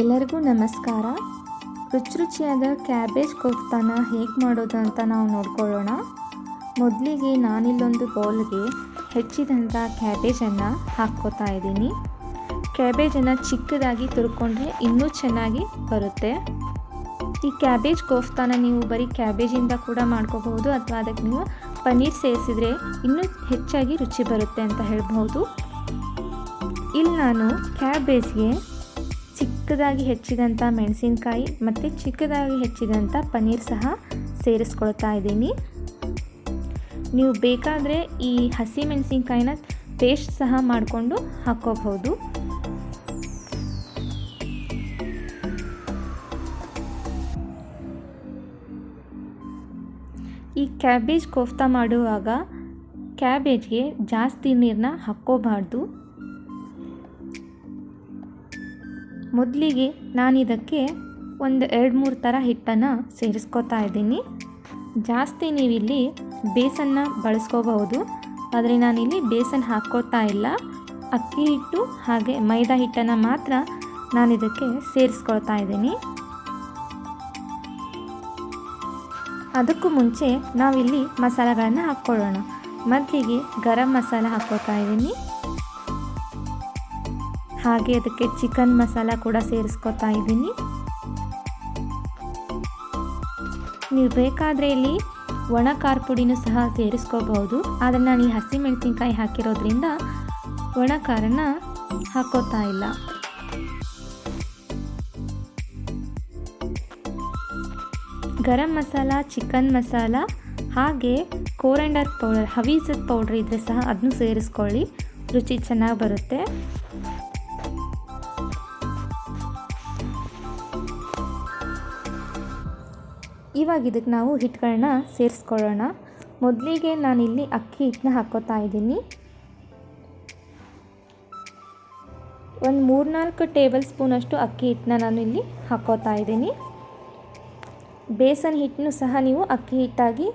ಎಲ್ಲರಿಗೂ ನಮಸ್ಕಾರ. ರುಚಿ ರುಚಿಯಾದ ಕ್ಯಾಬೇಜ್ ಕೊಫ್ತಾನ ಹೇಗೆ ಮಾಡೋದು ಅಂತ ನಾವು ನೋಡ್ಕೊಳ್ಳೋಣ. ಮೊದಲಿಗೆ ನಾನಿಲ್ಲೊಂದು ಬೌಲ್ಗೆ ಹೆಚ್ಚಿದಂಥ ಕ್ಯಾಬೇಜನ್ನು ಹಾಕ್ಕೋತಾ ಇದ್ದೀನಿ. ಕ್ಯಾಬೇಜನ್ನು ಚಿಕ್ಕದಾಗಿ ತುರ್ಕೊಂಡ್ರೆ ಇನ್ನೂ ಚೆನ್ನಾಗಿ ಬರುತ್ತೆ. ಈ ಕ್ಯಾಬೇಜ್ ಕೋಫ್ತಾನ ನೀವು ಬರೀ ಕ್ಯಾಬೇಜಿಂದ ಕೂಡ ಮಾಡ್ಕೋಬಹುದು ಅಥವಾ ಅದಕ್ಕೆ ನೀವು ಪನ್ನೀರ್ ಸೇರಿಸಿದರೆ ಇನ್ನೂ ಹೆಚ್ಚಾಗಿ ರುಚಿ ಬರುತ್ತೆ ಅಂತ ಹೇಳ್ಬೋದು ಇಲ್ಲಿ ನಾನು ಕ್ಯಾಬೇಜ್ಗೆ ಚಿಕ್ಕದಾಗಿ ಹೆಚ್ಚಿದಂಥ ಮೆಣಸಿನಕಾಯಿ ಮತ್ತು ಚಿಕ್ಕದಾಗಿ ಹೆಚ್ಚಿದಂಥ ಪನ್ನೀರ್ ಸಹ ಸೇರಿಸ್ಕೊಳ್ತಾ ಇದ್ದೀನಿ. ನೀವು ಬೇಕಾದರೆ ಈ ಹಸಿ ಮೆಣಸಿನಕಾಯಿನ ಪೇಸ್ಟ್ ಸಹ ಮಾಡಿಕೊಂಡು ಹಾಕ್ಕೋಬಹುದು. ಈ ಕ್ಯಾಬೇಜ್ ಕೋಫ್ತಾ ಮಾಡುವಾಗ ಕ್ಯಾಬೇಜ್ಗೆ ಜಾಸ್ತಿ ನೀರನ್ನ ಹಾಕ್ಕೋಬಾರ್ದು. ಮೊದಲಿಗೆ ನಾನಿದಕ್ಕೆ ಒಂದು ಎರಡು ಮೂರು ಥರ ಹಿಟ್ಟನ್ನು ಸೇರಿಸ್ಕೋತಾ ಇದ್ದೀನಿ. ಜಾಸ್ತಿ ನೀವಿಲ್ಲಿ ಬೇಸನ್ನ ಬಳಸ್ಕೋಬಹುದು. ಆದರೆ ನಾನಿಲ್ಲಿ ಬೇಸನ್ ಹಾಕ್ಕೋತಾ ಇಲ್ಲ. ಅಕ್ಕಿ ಹಿಟ್ಟು ಹಾಗೆ ಮೈದಾ ಹಿಟ್ಟನ್ನು ಮಾತ್ರ ನಾನಿದಕ್ಕೆ ಸೇರಿಸ್ಕೊಳ್ತಾ ಇದ್ದೀನಿ. ಅದಕ್ಕೂ ಮುಂಚೆ ನಾವಿಲ್ಲಿ ಮಸಾಲೆಗಳನ್ನು ಹಾಕ್ಕೊಳ್ಳೋಣ. ಮೊದಲಿಗೆ ಗರಂ ಮಸಾಲ ಹಾಕ್ಕೋತಾ ಇದ್ದೀನಿ. ಹಾಗೆ ಅದಕ್ಕೆ ಚಿಕನ್ ಮಸಾಲ ಕೂಡ ಸೇರಿಸ್ಕೊತಾ ಇದ್ದೀನಿ. ನೀವು ಬೇಕಾದರೆ ಇಲ್ಲಿ ಒಣ ಖಾರ ಪುಡಿನೂ ಸಹ ಸೇರಿಸ್ಕೋಬಹುದು ಆದರೆ ನಾನು ಈ ಹಸಿ ಮೆಣಸಿನ್ಕಾಯಿ ಹಾಕಿರೋದ್ರಿಂದ ಒಣ ಖಾರನ ಹಾಕೋತಾ ಇಲ್ಲ. ಗರಂ ಮಸಾಲ, ಚಿಕನ್ ಮಸಾಲ, ಹಾಗೆ ಕೋರಂಡರ್ ಪೌಡರ್, ಹವೀಸದ ಪೌಡ್ರ್ ಇದ್ದರೆ ಸಹ ಅದನ್ನು ಸೇರಿಸ್ಕೊಳ್ಳಿ. ರುಚಿ ಚೆನ್ನಾಗಿ ಬರುತ್ತೆ. ಇವಾಗ ಇದಕ್ಕೆ ನಾವು ಹಿಟ್ಟುಗಳನ್ನ ಸೇರಿಸ್ಕೊಳ್ಳೋಣ. ಮೊದಲಿಗೆ ನಾನಿಲ್ಲಿ ಅಕ್ಕಿ ಹಿಟ್ಟನ್ನ ಹಾಕೋತಾ ಇದ್ದೀನಿ. ಒಂದು ಮೂರ್ನಾಲ್ಕು ಟೇಬಲ್ ಸ್ಪೂನಷ್ಟು ಅಕ್ಕಿ ಹಿಟ್ಟನ್ನ ನಾನು ಇಲ್ಲಿ ಹಾಕೋತಾ ಇದ್ದೀನಿ. ಬೇಸನ್ ಹಿಟ್ಟನ್ನು ಸಹ ನೀವು ಅಕ್ಕಿ ಹಿಟ್ಟಾಗಿ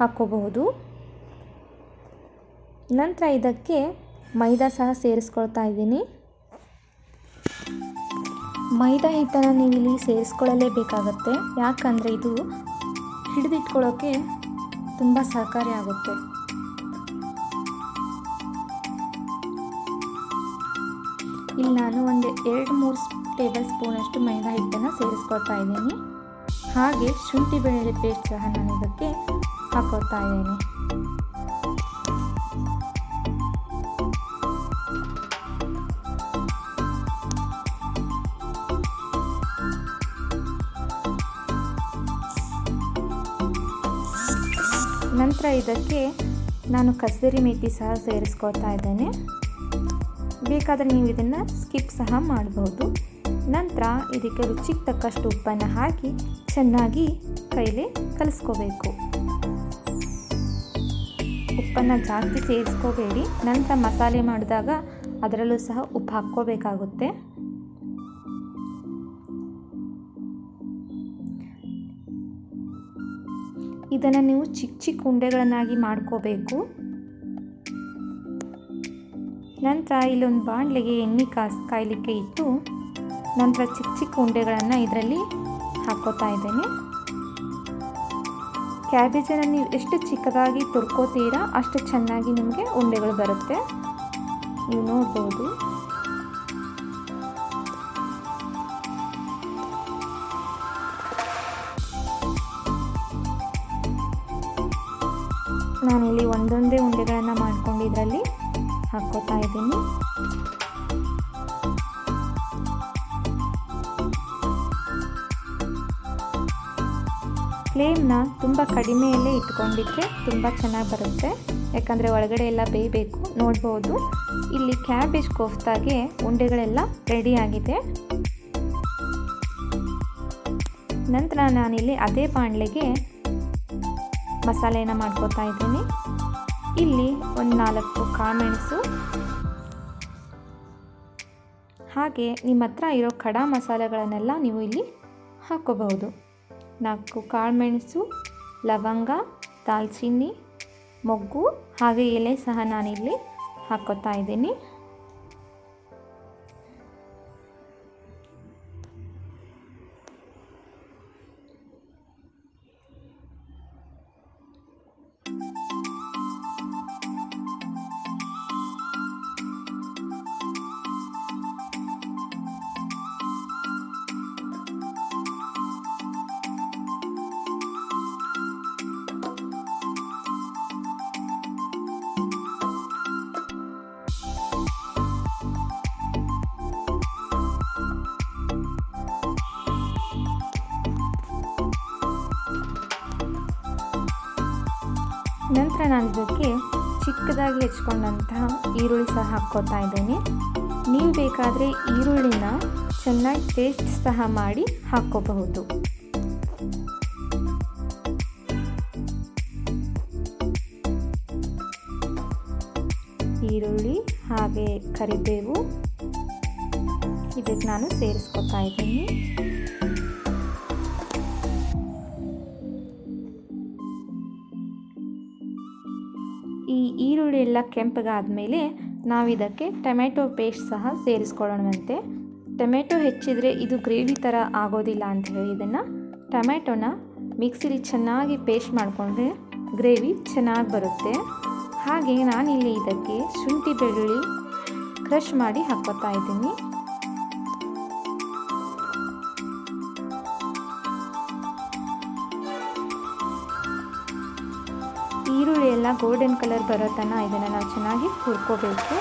ಹಾಕೋಬಹುದು. ನಂತರ ಇದಕ್ಕೆ ಮೈದಾ ಸಹ ಸೇರಿಸ್ಕೊಳ್ತಾ ಇದ್ದೀನಿ. ಮೈದಾ ಹಿಟ್ಟನ್ನು ನೀವು ಇಲ್ಲಿ ಸೇರಿಸ್ಕೊಳ್ಳಲೇಬೇಕಾಗತ್ತೆ. ಯಾಕಂದರೆ ಇದು ಹಿಡಿದಿಟ್ಕೊಳ್ಳೋಕ್ಕೆ ತುಂಬ ಸಹಕಾರಿ ಆಗುತ್ತೆ. ಇಲ್ಲಿ ನಾನು ಒಂದು ಎರಡು ಮೂರು ಟೇಬಲ್ ಸ್ಪೂನಷ್ಟು ಮೈದಾ ಹಿಟ್ಟನ್ನು ಸೇರಿಸ್ಕೊಳ್ತಾ ಇದ್ದೀನಿ. ಹಾಗೆ ಶುಂಠಿ ಬೆಳ್ಳುಳ್ಳಿ ಪೇಸ್ಟ್ ಸಹ ನಾನು ಇದಕ್ಕೆ ಹಾಕೋತಾ ಇದ್ದೀನಿ. ನಂತರ ಇದಕ್ಕೆ ನಾನು ಕಸೂರಿ ಮೇಥಿ ಸಹ ಸೇರಿಸ್ಕೊಳ್ತಾ ಇದ್ದೇನೆ. ಬೇಕಾದರೆ ನೀವು ಇದನ್ನು ಸ್ಕಿಪ್ ಸಹ ಮಾಡಬಹುದು ನಂತರ ಇದಕ್ಕೆ ರುಚಿಗೆ ತಕ್ಕಷ್ಟು ಉಪ್ಪನ್ನು ಹಾಕಿ ಚೆನ್ನಾಗಿ ಕೈಲಿ ಕಲಿಸ್ಕೋಬೇಕು. ಉಪ್ಪನ್ನು ಜಾಸ್ತಿ ಸೇರಿಸ್ಕೋಬೇಡಿ. ನಂತರ ಮಸಾಲೆ ಮಾಡಿದಾಗ ಅದರಲ್ಲೂ ಸಹ ಉಪ್ಪು ಹಾಕ್ಕೋಬೇಕಾಗುತ್ತೆ. ಇದನ್ನು ನೀವು ಚಿಕ್ಕ ಚಿಕ್ಕ ಉಂಡೆಗಳನ್ನಾಗಿ ಮಾಡ್ಕೋಬೇಕು. ನಂತರ ಇಲ್ಲೊಂದು ಬಾಣಲೆಗೆ ಎಣ್ಣೆ ಕಾಸ್, ಕಾಯಲಿಕ್ಕೆ ಇಟ್ಟು ನಂತರ ಚಿಕ್ಕ ಚಿಕ್ಕ ಉಂಡೆಗಳನ್ನು ಇದರಲ್ಲಿ ಹಾಕೋತಾ ಇದ್ದೇನೆ. ಕ್ಯಾಬೇಜನ್ನು ನೀವು ಎಷ್ಟು ಚಿಕ್ಕದಾಗಿ ತುರ್ಕೋತೀರಾ ಅಷ್ಟು ಚೆನ್ನಾಗಿ ನಿಮಗೆ ಉಂಡೆಗಳು ಬರುತ್ತೆ. ನೀವು ನೋಡ್ಬೋದು. ನಾನಿಲ್ಲಿ ಒಂದೊಂದೇ ಉಂಡೆಗಳನ್ನು ಮಾಡ್ಕೊಂಡು ಇದರಲ್ಲಿ ಹಾಕ್ಕೋತಾ ಇದ್ದೀನಿ. ಫ್ಲೇಮ್ನ ತುಂಬ ಕಡಿಮೆಯಲ್ಲೇ ಇಟ್ಕೊಂಡಿದ್ರೆ ತುಂಬ ಚೆನ್ನಾಗಿ ಬರುತ್ತೆ. ಯಾಕಂದರೆ ಒಳಗಡೆ ಎಲ್ಲ ಬೇಯಬೇಕು, ನೋಡ್ಬೋದು. ಇಲ್ಲಿ ಕ್ಯಾಬೇಜ್ ಕೋಫ್ತಾಗೆ ಉಂಡೆಗಳೆಲ್ಲ ರೆಡಿ ಆಗಿದೆ. ನಂತರ ನಾನಿಲ್ಲಿ ಅದೇ ಬಾಣಲೆಗೆ ಮಸಾಲೆನ ಮಾಡ್ಕೋತಾ ಇದ್ದೀನಿ. ಇಲ್ಲಿ ಒಂದು ನಾಲ್ಕು ಕಾಳುಮೆಣಸು ಹಾಗೆ ನಿಮ್ಮ ಹತ್ರ ಇರೋ ಖಡಾ ಮಸಾಲೆಗಳನ್ನೆಲ್ಲ ನೀವು ಇಲ್ಲಿ ಹಾಕ್ಕೋಬಹುದು ನಾಲ್ಕು ಕಾಳುಮೆಣಸು ಲವಂಗ, ದಾಲ್ಚಿನ್ನಿ, ಮೊಗ್ಗು, ಹಾಗೆ ಎಲೆ ಸಹ ನಾನಿಲ್ಲಿ ಹಾಕ್ಕೋತಾ ಇದ್ದೀನಿ. ನಂತರ ನಾನು ಇದಕ್ಕೆ ಚಿಕ್ಕದಾಗಿ ಹೆಚ್ಕೊಂಡಂತಹ ಈರುಳ್ಳಿ ಸಹ ಹಾಕ್ಕೋತಾ ಇದ್ದೇನೆ. ನೀವು ಬೇಕಾದರೆ ಈರುಳ್ಳಿನ ಚೆನ್ನಾಗಿ ಪೇಸ್ಟ್ ಸಹ ಮಾಡಿ ಹಾಕ್ಕೋಬಹುದು. ಈರುಳ್ಳಿ ಹಾಗೆ ಕರಿಬೇವು ಇದಕ್ಕೆ ನಾನು ಸೇರಿಸ್ಕೊತಾ ಇದ್ದೀನಿ. ಈ ಈರುಳ್ಳಿ ಎಲ್ಲ ಕೆಂಪಗಾದಮೇಲೆ ನಾವು ಇದಕ್ಕೆ ಟೊಮೆಟೊ ಪೇಸ್ಟ್ ಸಹ ಸೇರಿಸ್ಕೊಳ್ಳೋಣವಂತೆ ಟೊಮೆಟೊ ಹೆಚ್ಚಿದರೆ ಇದು ಗ್ರೇವಿ ಥರ ಆಗೋದಿಲ್ಲ ಅಂತ ಹೇಳಿ ಇದನ್ನು ಟೊಮೆಟೊನ ಮಿಕ್ಸಿಲಿ ಚೆನ್ನಾಗಿ ಪೇಸ್ಟ್ ಮಾಡಿಕೊಂಡ್ರೆ ಗ್ರೇವಿ ಚೆನ್ನಾಗಿ ಬರುತ್ತೆ. ಹಾಗೆ ನಾನಿಲ್ಲಿ ಇದಕ್ಕೆ ಶುಂಠಿ ಬೆಳ್ಳುಳ್ಳಿ ಕ್ರಷ್ ಮಾಡಿ ಹಾಕ್ಕೋತಾ ಇದ್ದೀನಿ. ಎಲ್ಲ ಗೋಲ್ಡನ್ ಕಲರ್ ಬರೋ ತನಕ ಇದನ್ನು ನಾವು ಚೆನ್ನಾಗಿ ಹುರ್ಕೋಬೇಕು.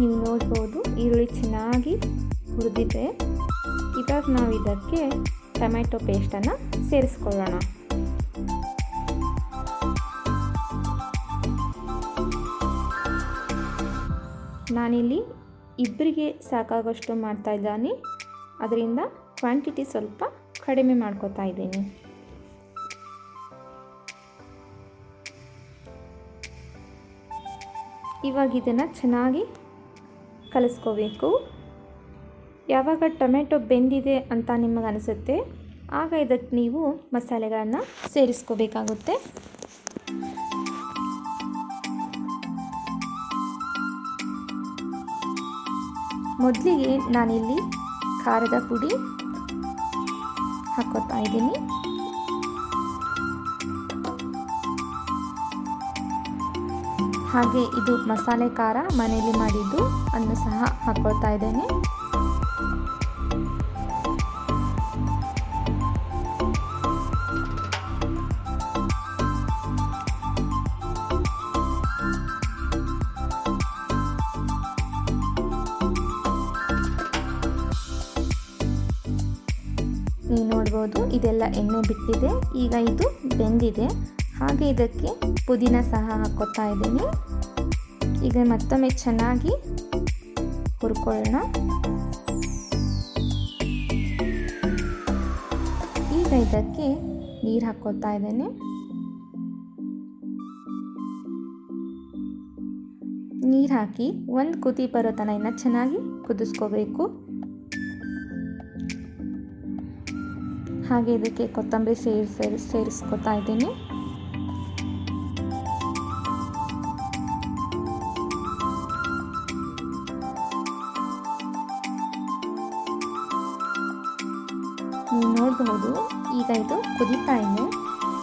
ನೀವು ನೋಡ್ಬೋದು ಈರುಳ್ಳಿ ಚೆನ್ನಾಗಿ ಹುರಿದಿದೆ ಇವಾಗ ನಾವು ಇದಕ್ಕೆ ಟೊಮೆಟೊ ಪೇಸ್ಟನ್ನು ಸೇರಿಸ್ಕೊಳ್ಳೋಣ. ನಾನಿಲ್ಲಿ ಇಬ್ಬರಿಗೆ ಸಾಕಾಗೋಷ್ಟು ಮಾಡ್ತಾ ಇದ್ದಾನೆ. ಅದರಿಂದ ಕ್ವಾಂಟಿಟಿ ಸ್ವಲ್ಪ ಕಡಿಮೆ ಮಾಡ್ಕೋತಾ ಇದ್ದೀನಿ. ಇವಾಗ ಇದನ್ನು ಚೆನ್ನಾಗಿ ಕಲಿಸ್ಕೋಬೇಕು. ಯಾವಾಗ ಟೊಮೆಟೊ ಬೆಂದಿದೆ ಅಂತ ನಿಮಗೆ ಅನಿಸುತ್ತೆ ಆಗ ಇದಕ್ಕೆ ನೀವು ಮಸಾಲೆಗಳನ್ನು ಸೇರಿಸ್ಕೋಬೇಕಾಗುತ್ತೆ. ಮೊದಲಿಗೆ ನಾನಿಲ್ಲಿ ಖಾರದ ಪುಡಿ ಹಾಕೋತಾ ಇದ್ದೀನಿ. ಹಾಗೆ ಇದು ಮಸಾಲೆ ಖಾರ ಮನೆಯಲ್ಲಿ ಮಾಡಿದ್ದು ಅನ್ನು ಸಹ ಹಾಕೊಳ್ತಾ ಇದ್ದೇನೆ. ಇದೆಲ್ಲ ಎಣ್ಣೆ ಬಿಟ್ಟಿದೆ. ಈಗ ಇದು ಬೆಂದಿದೆ. ಹಾಗೆ ಇದಕ್ಕೆ ಪುದೀನ ಸಹ ಹಾಕೋತಾ ಇದ್ದೀನಿ. ಈಗ ಮತ್ತೊಮ್ಮೆ ಚೆನ್ನಾಗಿ ಹುರ್ಕೊಳ್ಳೋಣ. ಈಗ ಇದಕ್ಕೆ ನೀರು ಹಾಕೋತಾ ಇದ್ದೇನೆ. ನೀರು ಹಾಕಿ ಒಂದು ಕುದಿ ಬರೋ ತನ ಚೆನ್ನಾಗಿ ಕುದಿಸ್ಕೋಬೇಕು. ಹಾಗೆ ಇದಕ್ಕೆ ಕೊತ್ತಂಬರಿ ಸೇರಿ ಸೇರಿ ಸೇರಿಸ್ಕೊತಾ ಇದ್ದೀನಿ. ನೀವು ನೋಡಬಹುದು ಈಗ ಇದು ಕುದಿತಾ ಇದೆ.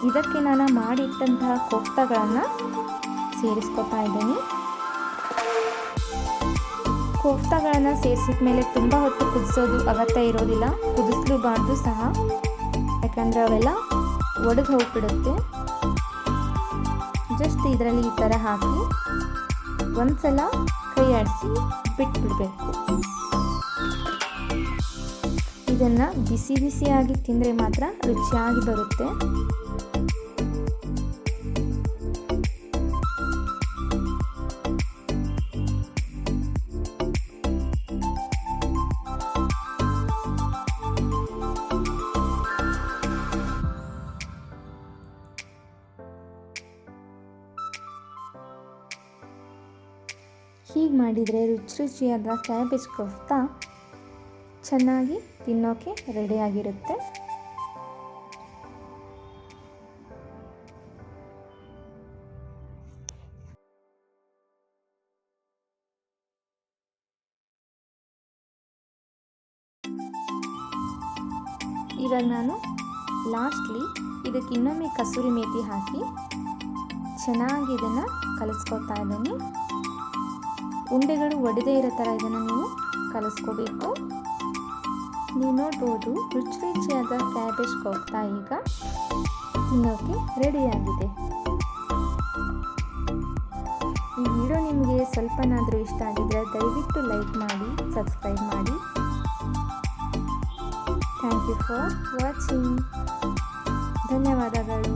ಇದಕ್ಕೆ ನಾನು ಮಾಡಿಟ್ಟಂತಹ ಕೋಫ್ತಾಗಳನ್ನು ಸೇರಿಸ್ಕೊತಾ ಇದ್ದೀನಿ. ಕೋಫ್ತಾಗಳನ್ನು ಸೇರಿಸಿದ ಮೇಲೆ ತುಂಬ ಹೊತ್ತು ಕುದಿಸೋದು ಅಗತ್ಯ ಇರೋದಿಲ್ಲ. ಕುದಿಸ್ಲೂಬಾರ್ದು ಸಹ. ಯಾಕಂದರೆ ಅವೆಲ್ಲ ಒಡೆದು ಹೋಗ್ಬಿಡುತ್ತೆ. ಜಸ್ಟ್ ಇದರಲ್ಲಿ ಈ ಥರ ಹಾಕಿ ಒಂದ್ಸಲ ಕೈ ಆಡಿಸಿ ಬಿಟ್ಬಿಡಬೇಕು. ಇದನ್ನು ಬಿಸಿ ಬಿಸಿಯಾಗಿ ತಿಂದರೆ ಮಾತ್ರ ರುಚಿಯಾಗಿ ಬರುತ್ತೆ. ಹೀಗೆ ಮಾಡಿದರೆ ರುಚಿ ರುಚಿಯಾದ ಕ್ಯಾಬೇಜ್ ಕೊಫ್ತಾ ಚೆನ್ನಾಗಿ ತಿನ್ನೋಕೆ ರೆಡಿಯಾಗಿರುತ್ತೆ ಇವಾಗ ನಾನು ಲಾಸ್ಟ್ಲಿ ಇದಕ್ಕೆ ಇನ್ನೊಮ್ಮೆ ಕಸೂರಿ ಮೇಥಿ ಹಾಕಿ ಚೆನ್ನಾಗಿ ಇದನ್ನು ಕಲಿಸ್ಕೊತಾ ಇದ್ದೀನಿ. ಉಂಡೆಗಳು ಒಡೆದೇ ಇರೋ ಥರ ಇದನ್ನು ನೀವು ಕಲಿಸ್ಕೋಬೇಕು. ನೀವು ನೋಡ್ಬೋದು ರುಚಿ ರುಚಿಯಾದ ಕ್ಯಾಬೇಜ್ ಕೊಡ್ತಾ ಈಗ ತಿನ್ನೋಕ್ಕೆ ರೆಡಿಯಾಗಿದೆ. ಈ ವಿಡಿಯೋ ನಿಮಗೆ ಸ್ವಲ್ಪನಾದರೂ ಇಷ್ಟ ಆಗಿದ್ರೆ ದಯವಿಟ್ಟು ಲೈಕ್ ಮಾಡಿ, ಸಬ್ಸ್ಕ್ರೈಬ್ ಮಾಡಿ. Thank you for watching. ಧನ್ಯವಾದಗಳು.